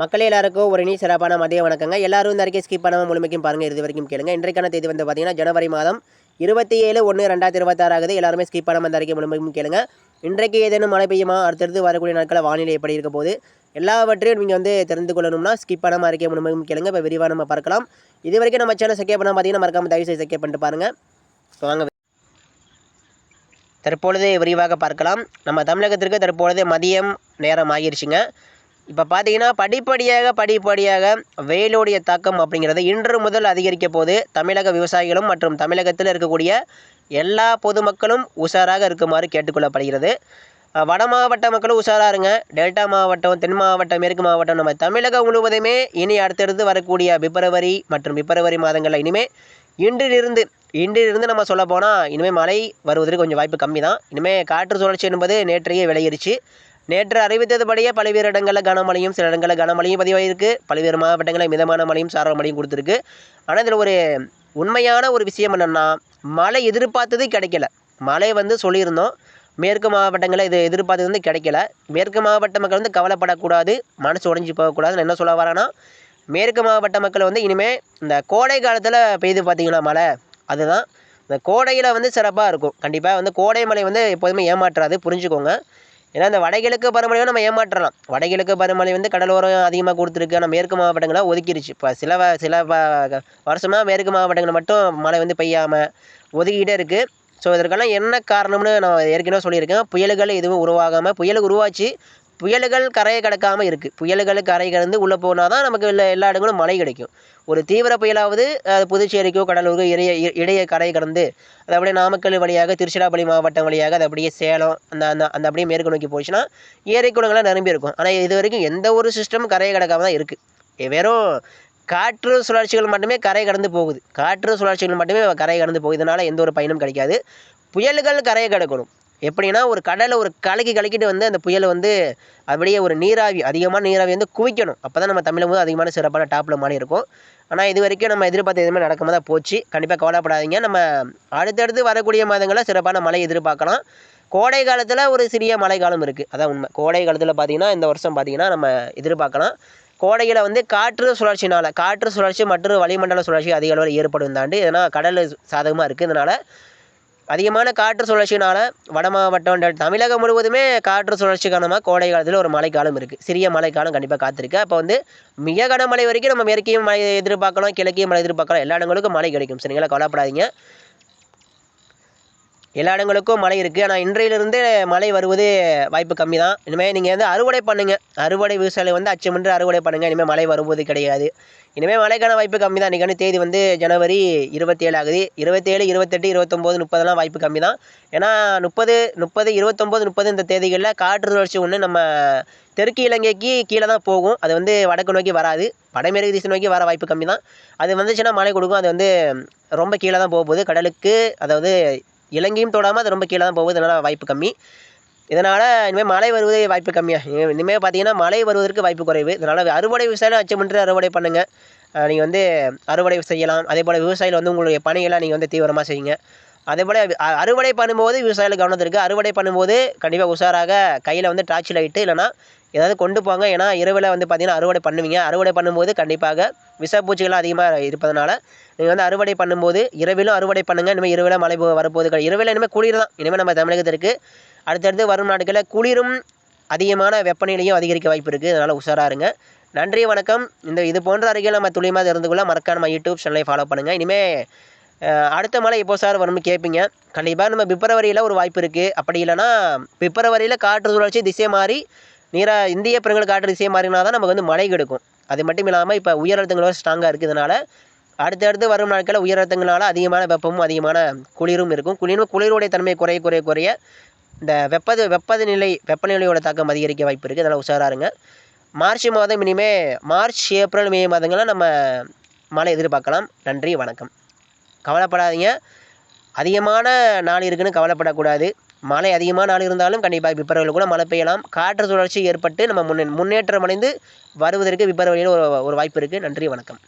மக்களே எல்லாருக்கும் ஒரு இனி சிறப்பான மதிய வணக்கங்க. எல்லாரும் இந்த அறிக்கை ஸ்கிப் பண்ணாமல் முழுமைக்கும் பாருங்கள் இது வரைக்கும் கேளுங்க. இன்றைக்கான தேதி வந்து பார்த்தீங்கன்னா ஜனவரி மாதம் இருபத்தி ஏழு ஒன்று ரெண்டாயிரத்தி இருபத்தாறு ஆகுது. எல்லாருமே ஸ்கிப் பண்ணாமல் அந்த அறிக்கை முழுமைக்கும் கேளுங்க. இன்றைக்கு ஏதேனும் மழை பெய்யுமா? அடுத்தடுத்து வரக்கூடிய நாட்களில் வானிலை எப்படி இருக்க போது எல்லாவற்றையும் நீங்கள் வந்து தெரிந்து கொள்ளணும்னா ஸ்கிப் பண்ணாமல் அறிக்கை முழுமைக்கும் கேளுங்க. இப்போ விரிவாக நம்ம பார்க்கலாம். இது வரைக்கும் நம்ம சேனல் செக்கே பண்ணால் பார்த்தீங்கன்னா மறக்காமல் தயவு செய்து செக்கே பண்ணிட்டு பாருங்கள் இப்போ வாங்க. தற்பொழுது விரிவாக பார்க்கலாம். நம்ம தமிழகத்திற்கு தற்பொழுது மதியம் நேரம் ஆகிருச்சுங்க. இப்போ பார்த்தீங்கன்னா படிப்படியாக படிப்படியாக வெயிலுடைய தாக்கம் அப்படிங்கிறது இன்று முதல் அதிகரிக்க போது தமிழக விவசாயிகளும் மற்றும் தமிழகத்தில் இருக்கக்கூடிய எல்லா பொதுமக்களும் உஷாராக இருக்குமாறு கேட்டுக்கொள்ளப்படுகிறது. வட மாவட்ட மக்களும் உஷாராக இருங்க. டெல்டா மாவட்டம் தென் மாவட்டம் மேற்கு மாவட்டம் நம்ம தமிழகம் முழுவதுமே இனி அடுத்தடுத்து வரக்கூடிய பிப்ரவரி மற்றும் பிப்ரவரி மாதங்களில் இனிமேல் இன்றிலிருந்து இன்றிலிருந்து நம்ம சொல்ல போனால் இனிமேல் மழை வருவதற்கு கொஞ்சம் வாய்ப்பு கம்மி தான் இனிமேல் காற்று சுழற்சி என்பது நேற்றையே விளையிருச்சு நேற்று அறிவித்ததுபடியே பல்வேறு இடங்களில் கனமழையும் சில இடங்களில் கனமழையும் பதிவாயிருக்கு. பல்வேறு மாவட்டங்களில் மிதமான மழையும் சார மழையும் கொடுத்துருக்கு. ஆனால் இதில் ஒரு உண்மையான ஒரு விஷயம் என்னென்னா மழை எதிர்பார்த்தது கிடைக்கல. மழை வந்து சொல்லியிருந்தோம். மேற்கு மாவட்டங்களில் இது எதிர்பார்த்தது வந்து கிடைக்கல. மேற்கு மாவட்ட மக்கள் வந்து கவலைப்படக்கூடாது. மனசு உடஞ்சி போகக்கூடாதுன்னு என்ன சொல்ல வரேன்னா மேற்கு மாவட்ட மக்கள் வந்து இனிமேல் இந்த கோடை காலத்தில் பெய்து பார்த்தீங்கன்னா மழை அதுதான். இந்த கோடையில் வந்து சிறப்பாக இருக்கும். கண்டிப்பாக வந்து கோடை மழை வந்து எப்போதுமே ஏமாற்றாது. புரிஞ்சுக்கோங்க. ஏன்னா இந்த வடகிழக்கு பருவமழையும் நம்ம ஏமாற்றலாம். வடகிழக்கு பருவமழை வந்து கடலோரம் அதிகமாக கொடுத்துருக்கு. ஆனால் மேற்கு மாவட்டங்களை ஒதுக்கிடுச்சு இப்போ சில வ- சில வருஷமாக மேற்கு மாவட்டங்களில் மட்டும் மழை வந்து பெய்யாமல் ஒதுக்கிட்டே இருக்குது ஸோ இதற்கெல்லாம் என்ன காரணம்னு நான் ஏற்கனவே சொல்லியிருக்கேன். புயல்கள் எதுவும் உருவாகாமல் புயல் உருவாச்சு. புயல்கள் கரையை கடக்காமல் இருக்குது புயல்கள் கரை கடந்து உள்ளே போனால் தான் நமக்கு எல்லா எல்லா இடங்களும் மழை கிடைக்கும். ஒரு தீவிர புயலாவது அது புதுச்சேரிக்கோ கடலூருக்கோ இடையே இடையே கரை கடந்து அது அப்படியே நாமக்கல் வழியாக திருச்சிராப்பள்ளி மாவட்டம் வழியாக அது அப்படியே சேலம் அந்த அந்த அந்த அப்படியே மேற்கு நோக்கி போச்சுன்னா ஏரி குளங்கள்லாம் நிரம்பி இருக்கும். ஆனால் இது வரைக்கும் எந்த ஒரு சிஸ்டமும் கரையை கடக்காம தான் இருக்குது வெறும் காற்று சுழற்சிகள் மட்டுமே கரை கடந்து போகுது. காற்று சுழற்சிகள் மட்டுமே கரை கடந்து போகுது. இதனால் எந்த ஒரு பயனும் கிடைக்காது. புயல்கள் கரையை கடக்கணும். எப்படின்னா ஒரு கடலை ஒரு கலக்கி கலக்கிட்டு வந்து அந்த புயலை வந்து அப்படியே ஒரு நீராவி அதிகமான நீராவி வந்து குவிக்கணும். அப்போ தான் நம்ம தமிழகம் வந்து அதிகமான சிறப்பான டாப்பில் மாதிரி இருக்கும். ஆனால் இது வரைக்கும் நம்ம எதிர்பார்த்த எதுவுமே நடக்காம தான் போச்சு. கண்டிப்பாக கவலைப்படாதீங்க. நம்ம அடுத்தடுத்து வரக்கூடிய மாதங்களில் சிறப்பான மழை எதிர்பார்க்கலாம். கோடை காலத்தில் ஒரு சிறிய மழை காலம் இருக்குது அதான் உண்மை. கோடை காலத்தில் பார்த்தீங்கன்னா இந்த வருஷம் பார்த்தீங்கன்னா நம்ம எதிர்பார்க்கலாம். கோடையில் வந்து காற்று சுழற்சினால் காற்று சுழற்சி மற்றும் வளிமண்டல சுழற்சி அதிக அளவில் ஏற்படும் தாண்டி இதனால் கடல் சாதகமாக இருக்குது இதனால் அதிகமான காற்று சுழற்சினால் வட மாவட்டம் தமிழகம் முழுவதுமே காற்று சுழற்சி காரணமாக கோடை காலத்தில் ஒரு மழைக்காலம் இருக்குது சிறிய மழைக்காலம் கண்டிப்பாக காத்திருக்கு. அப்போ வந்து மிக கனமழை வரைக்கும் நம்ம மேற்கையும் மழை எதிர்பார்க்கலாம் கிழக்கையும் மழை எதிர்பார்க்கலாம். எல்லா இடங்களுக்கும் மழை கிடைக்கும். சரிங்களா? கவலைப்படாதீங்க. எல்லா இடங்களுக்கும் மழை இருக்குது ஆனால் இன்றையிலிருந்து மழை வருவது வாய்ப்பு கம்மி தான் இனிமேல் நீங்கள் வந்து அறுவடை பண்ணுங்கள் அறுவடை விவசாயிகள் வந்து அச்சமின்றி அறுவடை பண்ணுங்கள் இனிமேல் மழை வருவது கிடையாது. இனிமேல் மழைக்கான வாய்ப்பு கம்மி தான் இன்றைக்கான தேதி வந்து ஜனவரி இருபத்தேழு ஆகுது. இருபத்தேழு இருபத்தெட்டு இருபத்தொம்போது முப்பதெல்லாம் வாய்ப்பு கம்மி தான் ஏன்னா முப்பது முப்பது இருபத்தொம்போது முப்பது இந்த தேதிகளில் காற்று சுழற்சி ஒன்று நம்ம தெற்கு இலங்கைக்கு கீழே தான் போகும். அது வந்து வடக்கு நோக்கி வராது. வடமேற்கு திசை நோக்கி வர வாய்ப்பு கம்மி தான் அது வந்துச்சுன்னா மழை கொடுக்கும். அது வந்து ரொம்ப கீழே தான் போக போகுது. கடலுக்கு அதாவது இலங்கையும் தொடாமல் அது ரொம்ப கீழே தான் போகுது. அதனால் வாய்ப்பு கம்மி. இதனால் இனிமேல் மழை வருவதே வாய்ப்பு கம்மியாக இனிமேல் பார்த்தீங்கன்னா மழை வருவதற்கு வாய்ப்பு குறைவு. இதனால் அறுவடை விவசாயம் அச்சமின்றி அறுவடை பண்ணுங்கள் நீங்கள் வந்து அறுவடை செய்யலாம். அதே போல் விவசாயிகள் வந்து உங்களுடைய பணிகளை நீங்கள் வந்து தீவிரமாக செய்யுங்க. அதே போல் அறுவடை பண்ணும்போது விவசாயிகள் கவனத்திற்கு அறுவடை பண்ணும்போது கண்டிப்பாக உஷாராக கையில் வந்து டார்ச் லைட்டு இல்லைனா ஏதாவது கொண்டு போங்க. ஏன்னா இரவில் வந்து பார்த்தீங்கன்னா அறுவடை பண்ணுவீங்க. அறுவடை பண்ணும்போது கண்டிப்பாக விஷப்பூச்சிகள் அதிகமாக இருப்பதனால நீங்கள் வந்து அறுவடை பண்ணும்போது இரவிலும் அறுவடை பண்ணுங்கள் இனிமேல் இரவில் மழை போ- வரப்போகுது. கிடையாது இரவில் இனிமேல் குளிர் தான். இனிமேல் நம்ம தமிழகத்திற்கு அடுத்தடுத்து வரும் நாட்களில் குளிரும் அதிகமான வெப்பநிலையும் அதிகரிக்க வாய்ப்பு இருக்குது அதனால் உஷாராக இருங்க. நன்றி வணக்கம். இந்த இது போன்ற அறிக்கையில் நம்ம துளியமாக இருந்து கொள்ள மறக்காம நம்ம யூடியூப் சேனலை ஃபாலோ பண்ணுங்கள் இனிமேல் அடுத்த மழை எப்போ சார் வரும்னு கேட்பீங்க கண்டிப்பாக நம்ம பிப்ரவரியில் ஒரு வாய்ப்பு இருக்குது அப்படி இல்லைனா பிப்ரவரியில் காற்று சுழற்சி திசை மாறி நீரா இந்திய பெருங்கல் காற்று திசை மாறினா தான் நமக்கு வந்து மழை கிடைக்கும். அது மட்டும் இல்லாமல் இப்போ உயர் அழுத்தங்கள் ஸ்ட்ராங்காக இருக்கிறதுனால அடுத்தடுத்து வரும் நாட்களில் உயர் அழுத்தங்களால் அதிகமான வெப்பமும் அதிகமான குளிரும் இருக்கும். குளிரும் குளிருடைய தன்மை குறைய குறைய குறைய இந்த வெப்பது வெப்பநிலை வெப்பநிலையோட தாக்கம் அதிகரிக்க வாய்ப்பு இருக்குது அதனால் உஷாராக இருங்க. மார்ச் மாதம் இனிமே மார்ச் ஏப்ரல் மே மாதங்கள்லாம் நம்ம மழை எதிர்பார்க்கலாம். நன்றி வணக்கம். கவலைப்படாதீங்க. அதிகமான நாள் இருக்குன்னு கவலைப்படக்கூடாது. மழை அதிகமான நாள் இருந்தாலும் கண்டிப்பாக பிப்ரவரியில் கூட மழை பெய்யலாம். காற்று சுழற்சி ஏற்பட்டு நம்ம முன்னே முன்னேற்றம் அடைந்து வருவதற்கு பிப்ரவரியில் ஒரு ஒரு வாய்ப்பு இருக்குது நன்றி வணக்கம்.